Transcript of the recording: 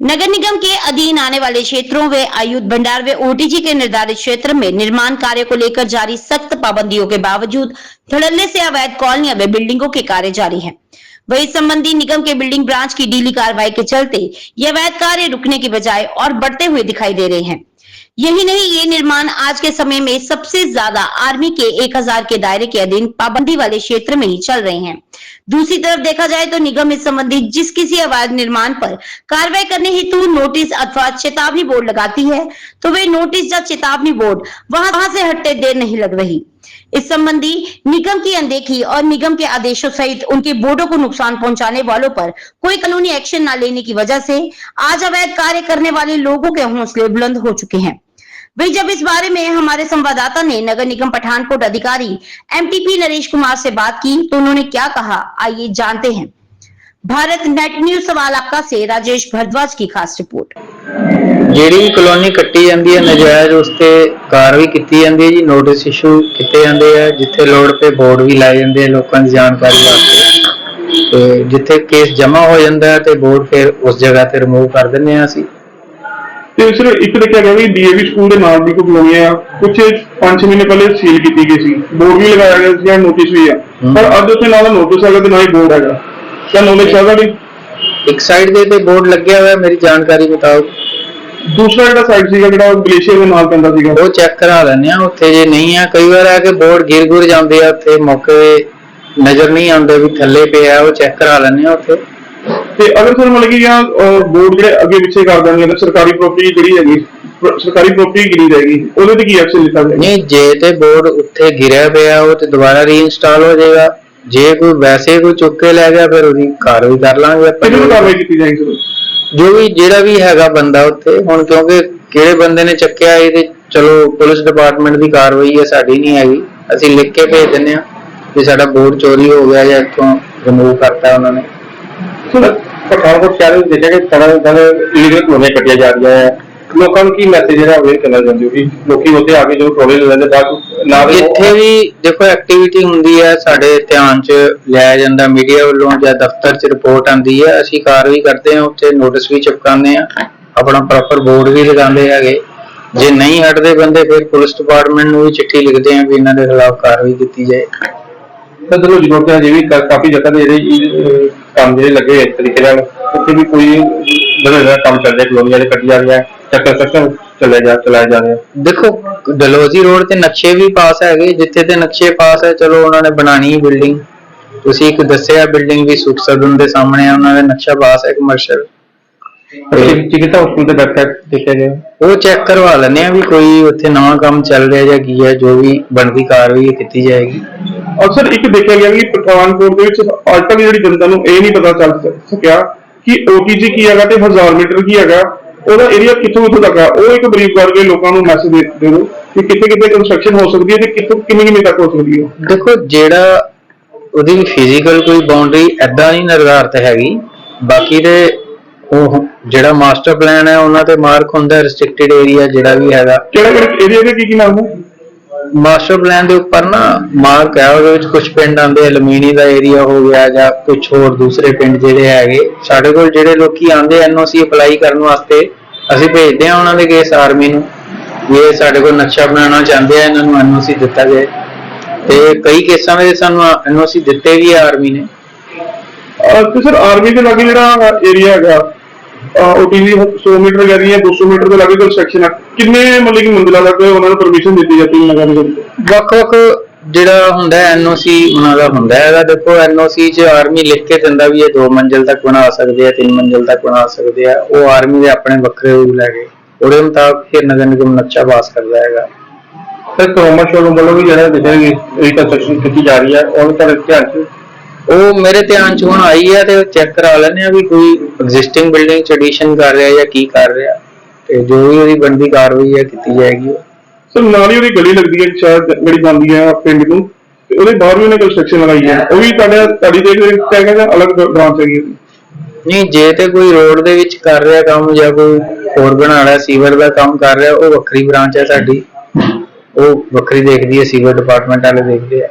नगर निगम के अधीन आने वाले क्षेत्रों व आयुध भंडार व ओटीजी के निर्धारित क्षेत्र में निर्माण कार्य को लेकर जारी सख्त पाबंदियों के बावजूद धड़ल्ले से अवैध कॉलोनियाँ व बिल्डिंगों के कार्य जारी हैं। वही संबंधी निगम के बिल्डिंग ब्रांच की डीली कार्रवाई के चलते ये अवैध कार्य रुकने के बजाय और बढ़ते हुए दिखाई दे रहे हैं। यही नहीं, ये निर्माण आज के समय में सबसे ज़्यादा आर्मी के 1000 के दायरे के अधीन पाबंदी वाले क्षेत्र में ही चल रहे हैं। दूसरी तरफ़ देखा जाए तो निगम इस संबंधी जिस किसी अवैध निर्माण पर कार्रवाई करने हेतु नोटिस अथवा चेतावनी बोर्ड लगाती है तो वे नोटिस या चेतावनी बोर्ड वहाँ वहाँ से हटते देर नहीं लग रही। इस संबंधी निगम की अनदेखी और निगम के आदेशों सहित उनके बोर्डों को नुकसान पहुँचाने वालों पर कोई कानूनी एक्शन न लेने की वजह से आज अवैध कार्य करने वाले लोगों के हौसले बुलंद हो चुके हैं। वही जब इस बारे में हमारे संवाददाता ने नगर निगम पठानकोट अधिकारी एमटीपी नरेश कुमार से बात की तो उन्होंने क्या कहा आइए जानते हैं भारत नेट न्यूज सवाल आपका से राजेश भारद्वाज की खास रिपोर्ट ਜਿਹੜੀ ਵੀ ਕਲੋਨੀ ਕੱਟੀ ਜਾਂਦੀ ਹੈ ਨਜਾਇਜ਼ ਉਸ ਤੇ ਕਾਰਵਾਈ ਕੀਤੀ ਜਾਂਦੀ ਹੈ ਜੀ ਨੋਟਿਸ ਇਸ਼ੂ ਕੀਤੇ ਜਾਂਦੇ ਆ ਜਿੱਥੇ ਲੋੜ ਤੇ ਬੋਰਡ ਵੀ ਲਾਏ ਜਾਂਦੇ ਆ ਲੋਕਾਂ ਦੀ ਜਾਣਕਾਰੀ ਵਾਸਤੇ ਤੇ ਜਿੱਥੇ ਕੇਸ ਜਮ੍ਹਾਂ ਹੋ ਜਾਂਦਾ ਹੈ ਤੇ ਬੋਰਡ ਫਿਰ ਉਸ ਜਗ੍ਹਾ ਤੇ ਰਿਮੂਵ ਕਰ ਦਿੰਦੇ ਆ ਅਸੀਂ ਤੇ ਸਰ ਇੱਕ ਦੇਖਿਆ ਗਿਆ ਵੀ ਡੀਏਵੀ ਸਕੂਲ ਦੇ ਨਾਲ ਦੀ ਕੋਈ ਕਲੋਨੀ ਆ ਕੁਝ 5 ਮਹੀਨੇ ਪਹਿਲੇ ਸੀਲ ਕੀਤੀ ਗਈ ਸੀ। ਬੋਰਡ ਵੀ ਲਗਾਇਆ ਗਿਆ ਸੀ ਨੋਟਿਸ ਵੀ ਆ। ਪਰ ਅੱਜ ਉੱਥੇ ਨਾ ਨੋਟਿਸ ਹੈਗਾ ਤੇ ਨਾ ਹੀ ਬੋਰਡ ਹੈਗਾ। ਕਿਆ ਨੋਲੇਜ ਹੈਗਾ ਵੀ ਇੱਕ ਸਾਈਡ ਦੇ ਤੇ ਬੋਰਡ ਲੱਗਿਆ ਹੋਇਆ ਮੇਰੀ ਜਾਣਕਾਰੀ ਮੁਤਾਬਕ। ਦੂਸਰਾ ਜਿਹੜਾ ਸਾਈਡ ਸੀਗਾ ਜਿਹੜਾ ਗਲੇਸ਼ੀਅਰ ਦੇ ਨਾਲ ਪੈਂਦਾ ਸੀਗਾ। ਉਹ ਚੈੱਕ ਕਰਾ ਲੈਂਦੇ ਆ ਉੱਥੇ ਜੇ ਨਹੀਂ ਆ ਕਈ ਵਾਰ ਆ ਕੇ ਬੋਰਡ ਗਿਰ ਗੁਰ ਜਾਂਦੇ ਆ ਉੱਥੇ ਮੌਕੇ ਨਜ਼ਰ ਨਹੀਂ ਆਉਂਦੇ ਵੀ ਥੱਲੇ ਪਿਆ ਉਹ ਚੈੱਕ ਕਰਾ ਲੈਂਦੇ ਆ ਉੱਥੇ। ਤੇ ਅਗਰ ਸਰ ਮਤਲਬ ਕਿ ਜਾਂ ਬੋਰਡ ਜਿਹੜੇ ਅੱਗੇ ਪਿੱਛੇ ਕਰ ਦੇਣਗੇ ਤਾਂ ਸਰਕਾਰੀ ਪ੍ਰਾਪਰਟੀ ਜਿਹੜੀ ਹੈਗੀ ਸਰਕਾਰੀ ਪ੍ਰਾਪਰਟੀ ਗਿਰੀ ਜਾਏਗੀ। ਉਹਦੇ ਤੇ ਕੀ ਐਕਸ਼ਨ ਲਿੱਤਾ ਜਾਏਗਾ? ਨਹੀਂ ਜੇ ਤੇ ਬੋਰਡ ਉੱਥੇ ਗਿਰਿਆ ਪਿਆ ਉਹ ਤੇ ਦੁਬਾਰਾ ਰੀਇਨਸਟਾਲ ਹੋ ਜਾਏਗਾ। ਜੇ ਕੋਈ ਵੈਸੇ ਕੋਈ ਚੁੱਕ ਕੇ ਲੈ ਗਿਆ ਫਿਰ ਉਹਦੀ ਕਾਰਵਾਈ ਕਰ ਲਾਂਗੇ ਆਪਾਂ। ਕਿਹੜੀ ਕਾਰਵਾਈ ਕੀਤੀ ਜਾਏਗੀ ਜੋ ਵੀ ਜਿਹੜਾ ਵੀ ਹੈਗਾ ਬੰਦਾ ਉੱਥੇ ਹੁਣ ਕਿਉਂਕਿ ਕਿਹੜੇ ਬੰਦੇ ਨੇ ਚੱਕਿਆ ਇਹ ਤੇ ਚਲੋ ਪੁਲਿਸ ਡਿਪਾਰਟਮੈਂਟ ਦੀ ਕਾਰਵਾਈ ਹੈ ਸਾਡੀ ਨਹੀਂ ਹੈਗੀ। ਅਸੀਂ ਲਿਖ ਕੇ ਭੇਜ ਦਿੰਦੇ ਆ ਵੀ ਸਾਡਾ ਬੋਰਡ ਚੋਰੀ ਹੋ ਗਿਆ ਜਾਂ ਇੱਥੋਂ ਰਿਮੂਵ ਕਰਤਾ ਉਹਨਾਂ ਨੇ। ਪਠਾਨਕੋਟ ਸ਼ਹਿਰ ਵਿੱਚ ਦੇਖਿਆ ਕਿ ਤਰ੍ਹਾਂ ਤਰ੍ਹਾਂ ਇਲੀਗਲ ਕਲੋਨੀਆਂ ਕੱਟੀਆਂ ਜਾ ਰਹੀਆਂ ਹੈ। ਲੋਕਾਂ ਨੂੰ ਕੀ ਮੈਸੇਜ ਜਿਹੜਾ ਅਵੇਅਰ ਕਰਨਾ ਚਾਹੁੰਦੇ ਹੋ ਕਿ ਲੋਕੀ ਉੱਥੇ ਆ ਕੇ ਜਦੋਂ ਟੋਲੇ ਲੈ ਲੈਂਦੇ ਬਾਅਦ ਨਾ ਜਿੱਥੇ ਵੀ ਦੇਖੋ ਐਕਟੀਵਿਟੀ ਹੁੰਦੀ ਹੈ ਸਾਡੇ ਧਿਆਨ 'ਚ ਲਿਆ ਜਾਂਦਾ ਮੀਡੀਆ ਵੱਲੋਂ ਜਾਂ ਦਫ਼ਤਰ 'ਚ ਰਿਪੋਰਟ ਆਂਦੀ ਹੈ। ਅਸੀਂ ਕਾਰਵਾਈ ਕਰਦੇ ਹਾਂ ਉੱਥੇ ਨੋਟਿਸ ਵੀ ਚਿਪਕਾਉਂਦੇ ਆ ਆਪਣਾ ਪ੍ਰੋਪਰ ਬੋਰਡ ਵੀ ਲਗਾਉਂਦੇ ਹੈਗੇ। ਜੇ ਨਹੀਂ ਹਟਦੇ ਬੰਦੇ ਫਿਰ ਪੁਲਿਸ ਡਿਪਾਰਟਮੈਂਟ ਨੂੰ ਵੀ ਚਿੱਠੀ ਲਿਖਦੇ ਆ ਵੀ ਇਹਨਾਂ ਦੇ ਖਿਲਾਫ ਕਾਰਵਾਈ ਕੀਤੀ ਜਾਏ। ਤਾਂ ਚਲੋ ਜਨੋਟਿਆ ਜੇ ਵੀ ਕਾ- ਕਾਫੀ ਜਗ੍ਹਾ ਤੇ ਜਿਹੜੇ ਕੰਮ ਜਿਹੜੇ ਲੱਗੇ ਹੋਏ ਇਸ ਤਰੀਕੇ ਨਾਲ ਉੱਥੇ ਵੀ ਕੋਈ ਬੜਾ ਕੰਮ ਚੱਲ ਰਿਹਾ ਕਲੋਨੀਆਂ ਦੇ ਕੱਟੀ ਜਾ ਰਹੀਆਂ ਜਾਂ ਕੰਸਟਰਕਸ਼ਨ ਚੱਲਿਆ ਜਾ ਚਲਾਇਆ ਜਾ ਰਿਹਾ ਦੇਖੋ ਡਲਹੌਜ਼ੀ ਰੋਡ ਤੇ ਨਕਸ਼ੇ ਵੀ ਪਾਸ ਹੈਗੇ ਜਿੱਥੇ ਤੇ ਨਕਸ਼ੇ ਪਾਸ ਹੈ ਚਲੋ ਉਹਨਾਂ ਨੇ ਬਣਾਣੀ ਹੀ ਬਿਲਡਿੰਗ। ਤੁਸੀਂ ਇੱਕ ਦੱਸਿਆ ਬਿਲਡਿੰਗ ਵੀ ਸੁਖ ਸਦਨ ਦੇ ਸਾਹਮਣੇ ਆ ਉਹਨਾਂ ਦਾ ਨਕਸ਼ਾ ਪਾਸ ਹੈ ਕਮਰਸ਼ੀਅਲ ਚਿ- ਚਿਕਿਤਸਾ ਹਸਪਤਾਲ ਦੇ ਵੈਬਸਾਈਟ ਦੇਖਿਆ ਗਿਆ। ਉਹ ਚੈੱਕ ਕਰਵਾ ਲੈਂਦੇ ਆ ਵੀ ਕੋਈ ਉੱਥੇ ਨਵਾਂ ਕੰਮ ਚੱਲ ਰਿਹਾ ਜਾਂ ਕੀ ਹੈ ਜੋ ਵੀ ਬਣਦੀ ਕਾਰਵਾਈ ਕੀਤੀ ਜਾਏਗੀ। ਅਕਸਰ ਇੱਕ ਦੇਖਿਆ ਗਿਆ ਕਿ ਪਠਾਨਕੋਟ ਦੇ ਵਿੱਚ ਤੱਕ ਜਿਹੜੀ ਜਨਤਾ ਨੂੰ ਇਹ ਨਹੀਂ ਪਤਾ ਚੱਲ ਸਕਿਆ ਕਿ OTG ਕੀ ਹੈਗਾ ਤੇ 1000 ਮੀਟਰ ਕੀ ਹੈਗਾ ਉਹਦਾ ਏਰੀਆ ਕਿੱਥੋਂ ਕਿੱਥੋਂ ਤੱਕ ਹੈ ਉਹ ਇੱਕ ਬਰੀਫ ਕਰਕੇ ਲੋਕਾਂ ਨੂੰ ਮੈਸੇਜ ਦੇ ਦੇ ਦਿਓ ਕਿ ਕਿੱਥੇ ਕਿੱਥੇ ਕੰਸਟਰਕਸ਼ਨ ਹੋ ਸਕਦੀ ਹੈ ਤੇ ਕਿੱਥੋਂ ਕਿੰਨੀ ਕਿੰਨੀ ਤੱਕ ਹੋ ਸਕਦੀ ਹੈ। ਦੇਖੋ ਜਿਹੜਾ ਉਹਦੀ ਫਿਜ਼ੀਕਲ ਕੋਈ ਬਾਉਂਡਰੀ ਐਦਾਂ ਨਹੀਂ ਨਿਰਧਾਰਤ ਹੈਗੀ ਬਾਕੀ ਦੇ ਉਹ ਜਿਹੜਾ ਮਾਸਟਰ ਪਲਾਨ ਹੈ ਉਹਨਾਂ ਤੇ ਮਾਰਕ ਹੁੰਦਾ ਰੈਸਟ੍ਰਿਕਟਡ ਏਰੀਆ ਜਿਹੜਾ ਵੀ ਹੈਗਾ। ਕਿਹੜੇ ਕਿਹੜੇ ਏਰੀਆ ਦੇ ਕੀ ਕੀ ਨਾਮ ਹੈ? ਮਾਸਟਰ ਪਲਾਨ ਦੇ ਉੱਪਰ ਨਾ ਮਾਰਕ ਹੈ ਉਹਦੇ ਵਿੱਚ ਕੁਝ ਪਿੰਡ ਆਉਂਦੇ ਅਲਮੀਨੀ ਦਾ ਏਰੀਆ ਹੋ ਗਿਆ ਜਾਂ ਕੁਝ ਹੋਰ ਦੂਸਰੇ ਪਿੰਡ ਜਿਹੜੇ ਹੈਗੇ, ਸਾਡੇ ਕੋਲ ਜਿਹੜੇ ਲੋਕੀ ਆਉਂਦੇ ਐਨਓਸੀ ਅਪਲਾਈ ਕਰਨ ਵਾਸਤੇ ਅਸੀਂ ਭੇਜਦੇ ਆ ਉਹਨਾਂ ਦੇ ਕੇਸ ਆਰਮੀ ਨੂੰ, ਵੀ ਇਹ ਸਾਡੇ ਕੋਲ ਨਕਸ਼ਾ ਬਣਾਉਣਾ ਚਾਹੁੰਦੇ ਆ, ਇਹਨਾਂ ਨੂੰ ਐਨਓਸੀ ਦਿੱਤਾ ਜਾਏ। ਤੇ ਕਈ ਕੇਸਾਂ ਵਿੱਚ ਸਾਨੂੰ ਐਨਓਸੀ ਦਿੱਤੇ ਵੀ ਆ ਆਰਮੀ ਨੇ। ਤੇ ਸਰ ਆਰਮੀ ਦੇ ਲਾਗੇ ਜਿਹੜਾ ਏਰੀਆ ਹੈਗਾ OTG 100 ਮੀਟਰ ਦਾ ਏਰੀਆ 200 ਮੀਟਰ ਦੇ ਲਾਗੇ ਕੰਸਟਰਕਸ਼ਨ ਹੈ ਕਿੰਨੇ ਮਤਲਬ ਕਿ ਮੰਜ਼ਿਲਾਂ ਤੱਕ ਉਹਨਾਂ ਨੂੰ ਪਰਮਿਸ਼ਨ ਦਿੱਤੀ ਜਾਂਦੀ ਹੈ ਨਗਰ ਨਿਗਮ ਤੋਂ ਵੱਖ-ਵੱਖ ਜਿਹੜਾ ਹੁੰਦਾ ਐਨਓਸੀ ਉਹਨਾਂ ਦਾ ਹੁੰਦਾ ਹੈਗਾ ਦੇਖੋ ਐਨਓਸੀ 'ਚ ਆਰਮੀ ਲਿਖ ਕੇ ਦਿੰਦਾ ਵੀ ਇਹ ਦੋ ਮੰਜ਼ਿਲ ਤੱਕ ਬਣਾ ਸਕਦੇ ਆ ਤਿੰਨ ਮੰਜ਼ਿਲ ਤੱਕ ਬਣਾ ਸਕਦੇ ਆ। ਉਹ ਆਰਮੀ ਦੇ ਆਪਣੇ ਵੱਖਰੇ ਰੂਲ ਹੈਗੇ। ਉਹਦੇ ਮੁਤਾਬਕ ਫਿਰ ਨਗਰ ਨਿਗਮ ਨਕਸ਼ਾ ਪਾਸ ਕਰਦਾ ਹੈਗਾ। ਕਰੋਮਾ ਸ਼ੋਰੂਮ ਵੱਲੋਂ ਵੀ ਜਿਹੜਾ ਦੇਖਿਆ ਕਿ ਰੀਕਨਸਟਰਕਸ਼ਨ ਕੀਤੀ ਜਾ ਰਹੀ ਹੈ। ਉਹ ਤੁਹਾਡੇ ਧਿਆਨ ਚ ਉਹ ਮੇਰੇ ਧਿਆਨ 'ਚ ਹੁਣ ਆਈ ਹੈ ਤੇ ਚੈੱਕ ਕਰਾ ਲੈਂਦੇ ਆ ਵੀ ਕੋਈ ਐਗਜ਼ਿਸਟਿੰਗ ਬਿਲਡਿੰਗ 'ਚ ਐਡੀਸ਼ਨ ਕਰ ਰਿਹਾ ਜਾਂ ਕੀ ਕਰ ਰਿਹਾ। ਤੇ ਜੋ ਵੀ ਉਹਦੀ ਬਣਦੀ ਕਾਰਵਾਈ ਹੈ ਕੀਤੀ ਜਾਏਗੀ ਸਰ ਨਾਲ ਹੀ ਉਹਦੀ ਗਲੀ ਲੱਗਦੀ ਹੈ ਸ਼ਾਇਦ ਜਿਹੜੀ ਜਾਂਦੀ ਹੈ ਪਿੰਡ ਨੂੰ। ਤੇ ਉਹਦੇ ਬਾਹਰ ਵੀ ਉਹਨੇ ਕੰਸਟਰਕਸ਼ਨ ਲਗਾਈ ਹੈ। ਉਹ ਵੀ ਤੁਹਾਡੇ ਤੁਹਾਡੀ ਦੇਖ ਰੇਖ ਹੈਗਾ ਜਾਂ ਅਲੱਗ ਬ੍ਰਾਂਚ ਹੈਗੀ ਹੈ? ਨਹੀਂ ਜੇ ਤੇ ਕੋਈ ਰੋਡ ਦੇ ਵਿੱਚ ਕਰ ਰਿਹਾ ਕੰਮ ਜਾਂ ਕੋਈ ਹੋਰ ਬਣਾ ਰਿਹਾ ਸੀਵਰ ਦਾ ਕੰਮ ਕਰ ਰਿਹਾ ਉਹ ਵੱਖਰੀ ਬ੍ਰਾਂਚ ਹੈ ਸਾਡੀ। ਉਹ ਵੱਖਰੀ ਦੇਖਦੀ ਹੈ ਸੀਵਰ ਡਿਪਾਰਟਮੈਂਟ ਵਾਲੇ ਦੇਖਦੇ ਆ।